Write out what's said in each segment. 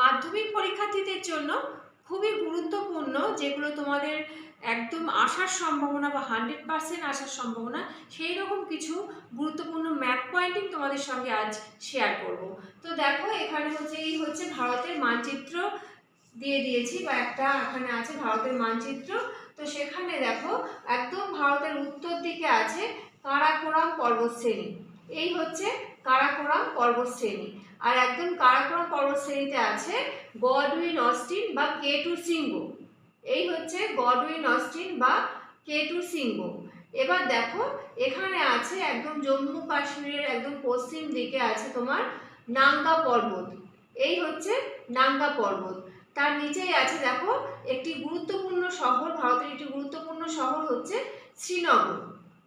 মাধ্যমিক পরীক্ষার্থীদের জন্য খুবই গুরুত্বপূর্ণ, যেগুলো তোমাদের একদম আসার সম্ভাবনা বা হান্ড্রেড পার্সেন্ট আসার সম্ভাবনা সেই রকম কিছু গুরুত্বপূর্ণ ম্যাপ পয়েন্টিং তোমাদের সঙ্গে আজ শেয়ার করব। তো দেখো, এখানে হচ্ছে, এই হচ্ছে ভারতের মানচিত্র দিয়ে দিয়েছি, বা একটা এখানে আছে ভারতের মানচিত্র। তো সেখানে দেখো, একদম ভারতের উত্তর দিকে কারাকোরাম পর্বতশ্রেণী। এই হচ্ছে কারাকোরাম পর্বতশ্রেণী। আর একদম কারাকোরাম পর্বতশ্রেণীতে আছে গডউইন অস্টিন বা কে টু সিংহ। এই হচ্ছে গডউইন অস্টিন বা কে টু সিংহ। এবার দেখো, এখানে আছে একদম জম্মু কাশ্মীরের একদম পশ্চিম দিকে আছে তোমার নাঙ্গা পর্বত। এই হচ্ছে নাঙ্গা পর্বত। তার নিচেই আছে দেখো, একটি গুরুত্বপূর্ণ শহর, ভারতের একটি গুরুত্বপূর্ণ শহর হচ্ছে শ্রীনগর।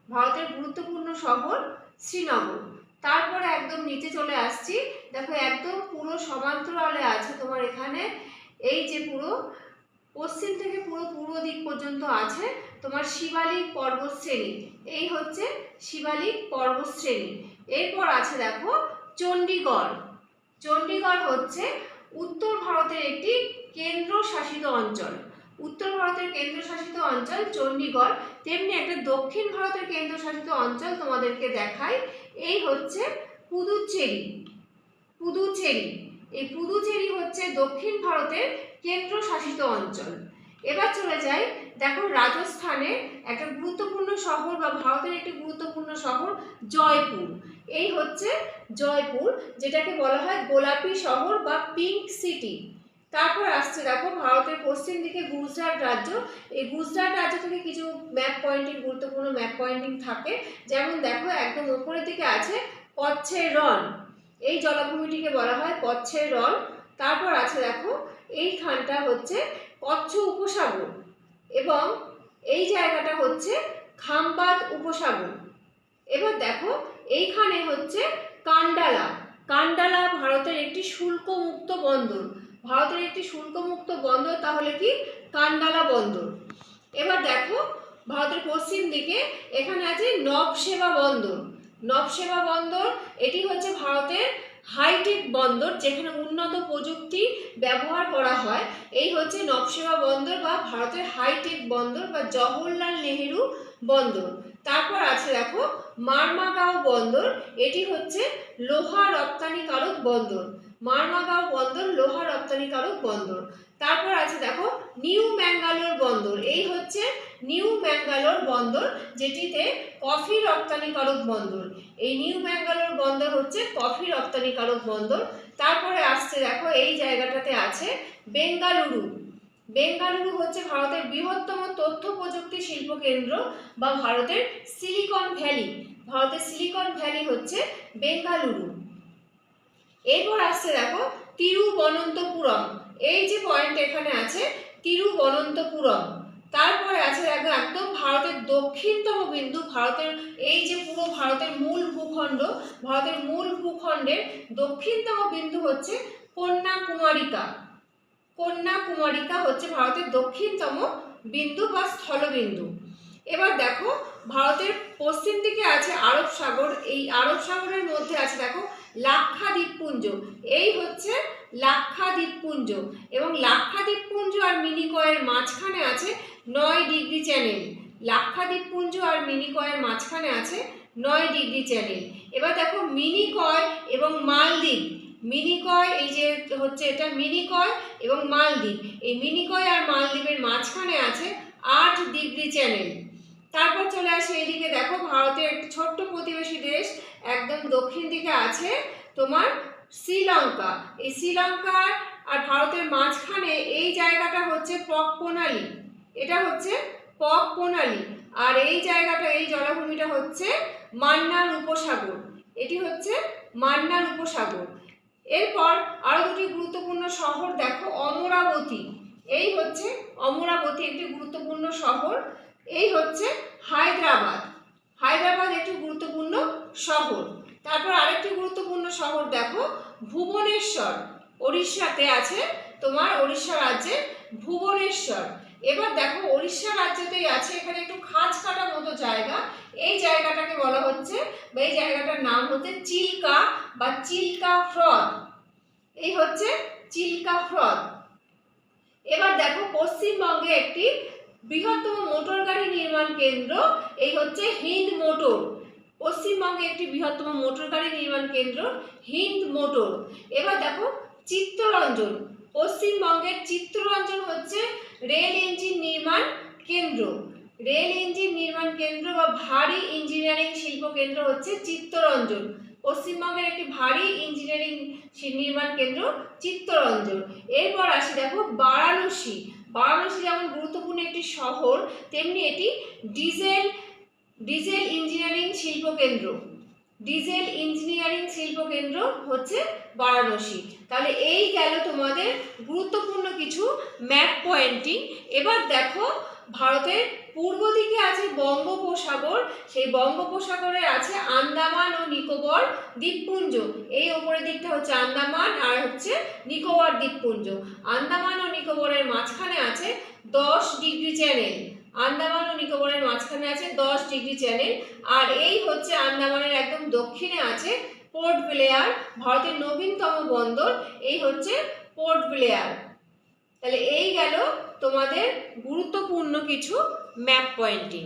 ভারতের গুরুত্বপূর্ণ শহর শ্রীনগর। তারপরে একদম নিচে চলে আসছি। দেখো, একদম পুরো সমান্তরালে আছে তোমার এখানে। এই যে পুরো, পশ্চিম থেকে পুরো পূর্ব দিক পর্যন্ত আছে তোমার শিবালিক পর্বতশ্রেণী। এই হচ্ছে শিবালিক পর্বতশ্রেণী। এরপর আছে দেখো, চণ্ডীগড়। চণ্ডীগড় হচ্ছে উত্তর ভারতের একটি কেন্দ্রশাসিত অঞ্চল। উত্তর ভারতের কেন্দ্রশাসিত অঞ্চল চণ্ডীগড় তেমনি একটা দক্ষিণ ভারতের কেন্দ্রশাসিত অঞ্চল তোমাদেরকে দেখায় এই হচ্ছে পুদুচেরি। পুদুচেরি। এই পুদুচেরি হচ্ছে দক্ষিণ ভারতের কেন্দ্রশাসিত অঞ্চল। এবার চলে যাই, দেখো রাজস্থানে একটা গুরুত্বপূর্ণ শহর বা ভারতের একটি গুরুত্বপূর্ণ শহর জয়পুর। এই হচ্ছে জয়পুর, যেটাকে বলা হয় গোলাপি শহর বা পিঙ্ক সিটি। তারপর আসছে, দেখো ভারতের পশ্চিম দিকে গুজরাট রাজ্য। এই গুজরাট রাজ্য থেকে কিছু ম্যাপ পয়েন্টিং গুরুত্বপূর্ণ ম্যাপ পয়েন্টিং থাকে। যেমন দেখো, একদম উপরের দিকে আছে কচ্ছের রন এই জলাভূমিটিকে বলা হয় কচ্ছের রন তারপর আছে দেখো, এইখানটা হচ্ছে কচ্ছ উপসাগর এবং এই জায়গাটা হচ্ছে খাম্বাদ উপসাগর। এবার দেখো, এইখানে হচ্ছে কান্ডালা। কান্ডালা ভারতের একটি শুল্কমুক্ত বন্দর। ভারতের একটি শুল্কমুক্ত বন্দর, তাহলে কি? কান্ডালা বন্দর। এবার দেখো, ভারতের পশ্চিম দিকে এখানে আছে নবসেবা বন্দর। নবসেবা বন্দর, এটি হচ্ছে ভারতের হাইটেক বন্দর, যেখানে উন্নত প্রযুক্তি ব্যবহার করা হয়। এই হচ্ছে নবসেবা বন্দর বা ভারতের হাইটেক বন্দর বা জওহরলাল নেহেরু বন্দর। তারপর আছে দেখো, মারমাগাঁও বন্দর, এটি হচ্ছে লোহা রপ্তানিকারক বন্দর। মারমাগাঁও বন্দর, লোহা রপ্তানিকারক বন্দর। তারপর আছে দেখো, নিউ ম্যাঙ্গালোর বন্দর। এই হচ্ছে নিউ ম্যাঙ্গালোর বন্দর, যেটিতে কফি রপ্তানিকারক বন্দর। এই নিউ ম্যাঙ্গালোর বন্দর হচ্ছে কফি রপ্তানিকারক বন্দর। তারপরে আসছে দেখো, এই জায়গাটাতে আছে বেঙ্গালুরু। বেঙ্গালুরু হচ্ছে ভারতের বৃহত্তম তথ্য প্রযুক্তি শিল্প কেন্দ্র বা ভারতের সিলিকন ভ্যালি। ভারতের সিলিকন ভ্যালি হচ্ছে বেঙ্গালুরু। এরপর আসছে দেখো, তিরুবনন্তপুরম। এই যে পয়েন্ট এখানে আছে, তিরুবনন্তপুরম। তারপরে আছে দেখো, একদম ভারতের দক্ষিণতম বিন্দু, ভারতের এই যে পুরো ভারতের মূল ভূখণ্ড, ভারতের মূল ভূখণ্ডের দক্ষিণতম বিন্দু হচ্ছে কন্যাকুমারিকা। কন্যাকুমারিকা হচ্ছে ভারতের দক্ষিণতম বিন্দু বা স্থলবিন্দু। এবার দেখো, ভারতের পশ্চিম দিকে আছে আরব সাগর, এই আরব সাগরের মধ্যে আছে দেখো লাক্ষা দ্বীপপুঞ্জ এই হচ্ছে লাক্ষা দ্বীপপুঞ্জ এবং লাক্ষা দ্বীপপুঞ্জ আর মিনিকয়ের মাঝখানে আছে নয় ডিগ্রি চ্যানেল। লাক্ষা দ্বীপপুঞ্জ আর মিনিকয়ের মাঝখানে আছে নয় ডিগ্রি চ্যানেল। এবার দেখো মিনিকয় এবং মালদ্বীপ। মিনিকয়, এই যে হচ্ছে এটা মিনিকয় এবং মালদ্বীপ। এই মিনিকয় আর মালদ্বীপের মাঝখানে আছে আট ডিগ্রি চ্যানেল। তারপর চলে আসে এইদিকে দেখো ভারতের একটি ছোট্ট প্রতিবেশী দেশ, একদম দক্ষিণ দিকে আছে তোমার শ্রীলঙ্কা। এই শ্রীলঙ্কার আর ভারতের মাঝখানে এই জায়গাটা হচ্ছে পক প্রণালী। এটা হচ্ছে পক প্রণালী। আর এই জায়গাটা, এই জলাভূমিটা হচ্ছে মান্নার উপসাগর। এটি হচ্ছে মান্নার উপসাগর। এরপর আরও দুটি গুরুত্বপূর্ণ শহর দেখো, অমরাবতী। এই হচ্ছে অমরাবতী, একটি গুরুত্বপূর্ণ শহর। এই হচ্ছে হায়দ্রাবাদ। হায়দ্রাবাদ একটি গুরুত্বপূর্ণ শহর। তারপর আরেকটি গুরুত্বপূর্ণ শহর দেখো, ভুবনেশ্বর। ওড়িশাতে আছে তোমার ওড়িশা রাজ্যে ভুবনেশ্বর। এবার দেখো, ওড়িশা রাজ্যতেই আছে এখানে একটু খাঁজ কাটা মতো জায়গা। এই জায়গাটাকে বলা হচ্ছে, বা এই জায়গাটার নাম হচ্ছে চিল্কা বা চিল্কা হ্রদ। এই হচ্ছে চিল্কা হ্রদ। এবার দেখো, পশ্চিমবঙ্গে একটি বৃহত্তম মোটর গাড়ি নির্মাণ কেন্দ্র, এই হচ্ছে হিন্দ মোটর। পশ্চিমবঙ্গে একটি বৃহত্তম মোটর গাড়ি নির্মাণ কেন্দ্র, হিন্দ মোটর। এবার দেখো চিত্তরঞ্জন। পশ্চিমবঙ্গের চিত্তরঞ্জন হচ্ছে রেল ইঞ্জিন নির্মাণ কেন্দ্র। রেল ইঞ্জিন নির্মাণ কেন্দ্র বা ভারী ইঞ্জিনিয়ারিং শিল্প কেন্দ্র হচ্ছে চিত্তরঞ্জন। পশ্চিমবঙ্গের একটি ভারী ইঞ্জিনিয়ারিং নির্মাণ কেন্দ্র চিত্তরঞ্জন। এরপর আসি দেখো বারাণসী। বারাণসী যেমন গুরুত্বপূর্ণ একটি শহর, তেমনি এটি ডিজেল ডিজেল ইঞ্জিনিয়ারিং শিল্প কেন্দ্র ডিজেল ইঞ্জিনিয়ারিং শিল্প কেন্দ্র হচ্ছে বারাণসী। তাহলে এই গেল তোমাদের গুরুত্বপূর্ণ কিছু ম্যাপ পয়েন্টিং। এবার দেখো ভারতের পূর্ব দিকে আছে বঙ্গোপসাগর। সেই বঙ্গোপসাগরে আছে আন্দামান ও নিকোবর দ্বীপপুঞ্জ। এই ওপরের দিকটা হচ্ছে আন্দামান আর হচ্ছে নিকোবর দ্বীপপুঞ্জ। আন্দামান ও নিকোবরের মাঝখানে আছে দশ ডিগ্রি চ্যানেল। আন্দামান ও নিকোবরের মাঝখানে আছে দশ ডিগ্রি চ্যানেল। আর এই হচ্ছে আন্দামানের একদম দক্ষিণে আছে পোর্ট ব্লেয়ার, ভারতের নবীনতম বন্দর। এই হচ্ছে পোর্ট ব্লেয়ার। তাহলে এই গেল তোমাদের গুরুত্বপূর্ণ কিছু ম্যাপ পয়েন্টিং